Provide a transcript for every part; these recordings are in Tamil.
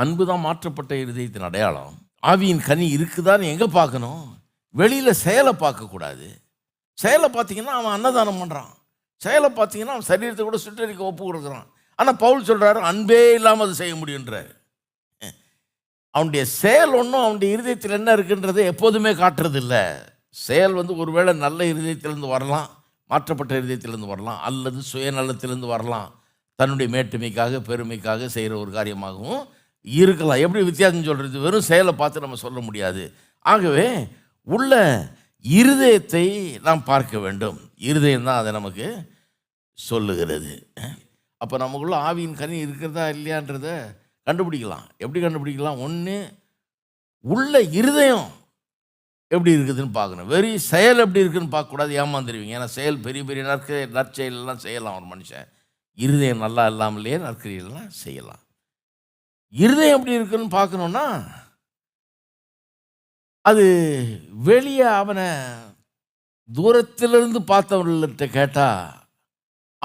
அன்பு தான் மாற்றப்பட்ட இருதயத்தின் அடையாளம். ஆவியின் கனி இருக்குதான்னு எங்கே பார்க்கணும்? வெளியில் செயலை பார்க்கக்கூடாது. செயலை பார்த்தீங்கன்னா அவன் அன்னதானம் பண்ணுறான் செயலை பார்த்தீங்கன்னா அவன் சரீரத்தை கூட சுற்றறிக்க ஒப்பு கொடுக்குறான். ஆனால் பவுல் சொல்கிறாரு அன்பே இல்லாமல் அது செய்ய முடியுன்றார் அவனுடைய செயல் ஒன்றும் அவனுடைய இருதயத்தில் என்ன இருக்குன்றதை எப்போதுமே காட்டுறதில்ல. செயல் வந்து ஒருவேளை நல்ல இருதயத்திலேருந்து வரலாம் மாற்றப்பட்ட இருதயத்திலேருந்து வரலாம் அல்லது சுயநலத்திலேருந்து வரலாம். தன்னுடைய மேட்டுமைக்காக பெருமைக்காக செய்கிற ஒரு காரியமாகவும் இருக்கலாம். எப்படி வித்தியாசம் சொல்கிறது வெறும் செயலை பார்த்து நம்ம சொல்ல முடியாது. ஆகவே உள்ள இருதயத்தை நாம் பார்க்க வேண்டும். இருதயம் தான் அதை நமக்கு சொல்லுகிறது. அப்போ நமக்குள்ள ஆவியின் கனி இருக்கிறதா இல்லையான்றத கண்டுபிடிக்கலாம். எப்படி கண்டுபிடிக்கலாம்? ஒன்று உள்ள இருதயம் எப்படி இருக்குதுன்னு பார்க்கணும். வெறி செயல் எப்படி இருக்குதுன்னு பார்க்கக்கூடாது ஏமாந்துருவீங்க. ஏன்னா செயல் பெரிய பெரிய நற்க நற்செயலெல்லாம் செய்யலாம் ஒரு மனுஷன். இருதயம் நல்லா இல்லாமலேயே நற்கிரியெல்லாம் செய்யலாம். இருதயம் எப்படி இருக்குன்னு பார்க்கணுன்னா அது வெளியே அவனை தூரத்திலிருந்து பார்த்தவர்கள்ட்ட கேட்டால்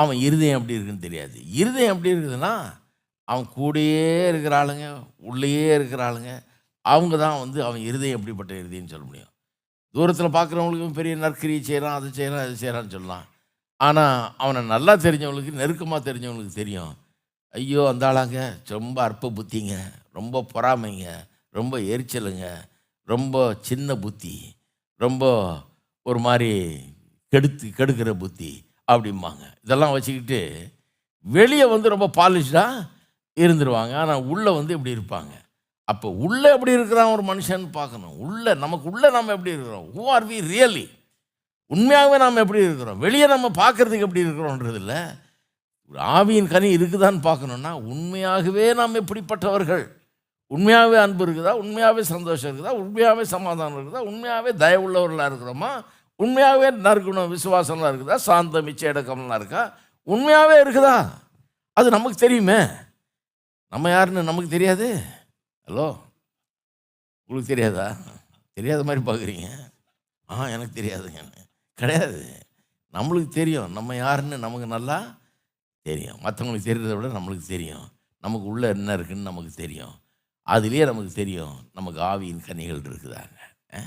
அவன் இருதயம் எப்படி இருக்குன்னு தெரியாது. இருதயம் எப்படி இருக்குதுன்னா அவன் கூடயே இருக்கிற ஆளுங்க உள்ளேயே இருக்கிற ஆளுங்க அவங்க தான் வந்து அவன் இருதயம் எப்படிப்பட்ட இருதயம்னு சொல்ல முடியும். தூரத்தில் பார்க்குறவங்களுக்கும் பெரிய நற்கிரியை செய்கிறான் அது செய்கிறான் அது செய்கிறான்னு சொல்லலாம். ஆனால் அவனை நல்லா தெரிஞ்சவங்களுக்கு நெருக்கமாக தெரிஞ்சவங்களுக்கு தெரியும். ஐயோ அந்த ஆளாங்க ரொம்ப அற்ப புத்திங்க. ரொம்ப பொறாமைங்க. ரொம்ப எரிச்சலுங்க. ரொம்ப சின்ன புத்தி. ரொம்ப ஒரு மாதிரி கெடுத்து கெடுக்கிற புத்தி அப்படிம்பாங்க. இதெல்லாம் வச்சுக்கிட்டு வெளியே வந்து ரொம்ப பாலிஷ்டாக இருந்துருவாங்க. ஆனால் உள்ளே வந்து இப்படி இருப்பாங்க? அப்போ உள்ளே எப்படி இருக்கிறான் ஒரு மனுஷன் பார்க்கணும். உள்ளே நமக்கு உள்ளே நம்ம எப்படி இருக்கிறோம்? ஹூ ஆர் வி ரியலி உண்மையாகவே நாம் எப்படி இருக்கிறோம்? வெளியே நம்ம பார்க்கறதுக்கு எப்படி இருக்கிறோன்றது இல்லை ஒரு ஆவியின் கனி இருக்குதான்னு பார்க்கணுன்னா உண்மையாகவே நாம் எப்படிப்பட்டவர்கள்? உண்மையாகவே அன்பு இருக்குதா? உண்மையாகவே சந்தோஷம் இருக்குதா? உண்மையாகவே சமாதானம் இருக்குதா? உண்மையாகவே தயவுள்ளவர்களாக இருக்கிறோமா? உண்மையாகவே நறுக்கணும் விசுவாசம்லாம் இருக்குதா? சாந்தம் மிச்ச இடக்கம்லாம் இருக்கா? உண்மையாகவே இருக்குதா? அது நமக்கு தெரியுமே. நம்ம யாருன்னு நமக்கு தெரியாது. ஹலோ? உங்களுக்கு தெரியாதா? தெரியாத மாதிரி பார்க்குறீங்க. ஆ எனக்கு தெரியாதுங்க. கிடையாது. நம்மளுக்கு தெரியும். நம்ம யாருன்னு நமக்கு நல்லா தெரியும். மற்றவங்களுக்கு தெரிகிறத விட நம்மளுக்கு தெரியும். நமக்கு உள்ளே என்ன இருக்குன்னு நமக்கு தெரியும். அதுலேயே நமக்கு தெரியும். நமக்கு ஆவியின் கனிகள் இருக்குதாங்க. ஆ?